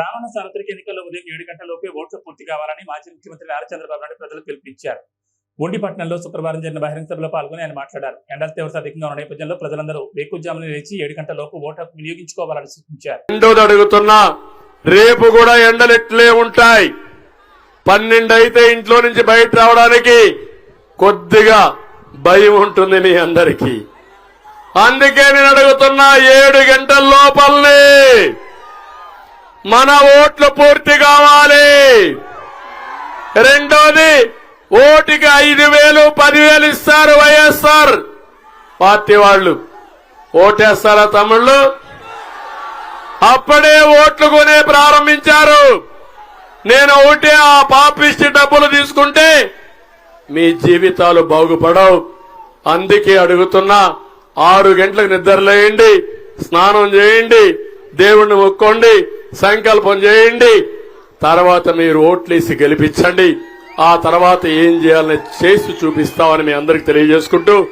రానున్న సార్వత్రిక ఎన్నికల్లో ఉదయం ఏడు గంటల లోపే ఓట్లు పూర్తి కావాలని మాజీ ముఖ్యమంత్రి నారా చంద్రబాబు నాయుడు ప్రజలు పిలుపునిచ్చారు. ఉండిపట్నంలో శుక్రవారం జరిగిన బహిరంగ సభలో పాల్గొని ఆయన మాట్లాడారు. ఎండల తీవ్రత అధికంగా ఉన్న నేపథ్యంలో ప్రజలందరూ వేకుజామున లేచి ఏడు గంటల లోపు ఓటు వినియోగించుకోవాలని సూచించారు. రెండోది అడుగుతున్నా రేపు కూడా ఎండలు ఎట్లే ఉంటాయి? పన్నెండు అయితే ఇంట్లో నుంచి బయట రావడానికి కొద్దిగా భయం ఉంటుంది మీ అందరికీ. అందుకే నేను అడుగుతున్నా ఏడు గంటల లోపలనే మన ఓట్లు పూర్తి కావాలి. రెండోది ఓటికి ఐదు వేలు పదివేలు ఇస్తారు వైఎస్ఆర్. పార్టీ వాళ్ళు ఓటేస్తారా తమ్ముళ్ళు? అప్పుడే ఓట్లు కొనే ప్రారంభించారు. నేను ఒకటే ఆ పాపిష్టి డబ్బులు తీసుకుంటే మీ జీవితాలు బాగుపడవు. అందుకే అడుగుతున్నా ఆరు గంటలకు నిద్రలేయండి స్నానం చేయండి దేవుణ్ణి మొక్కోండి సంకల్పం చేయండి. తర్వాత మీరు ఓట్లేసి గెలిపించండి. ఆ తర్వాత ఏం చేయాలని చేసి చూపిస్తామని మీ అందరికి తెలియజేసుకుంటూ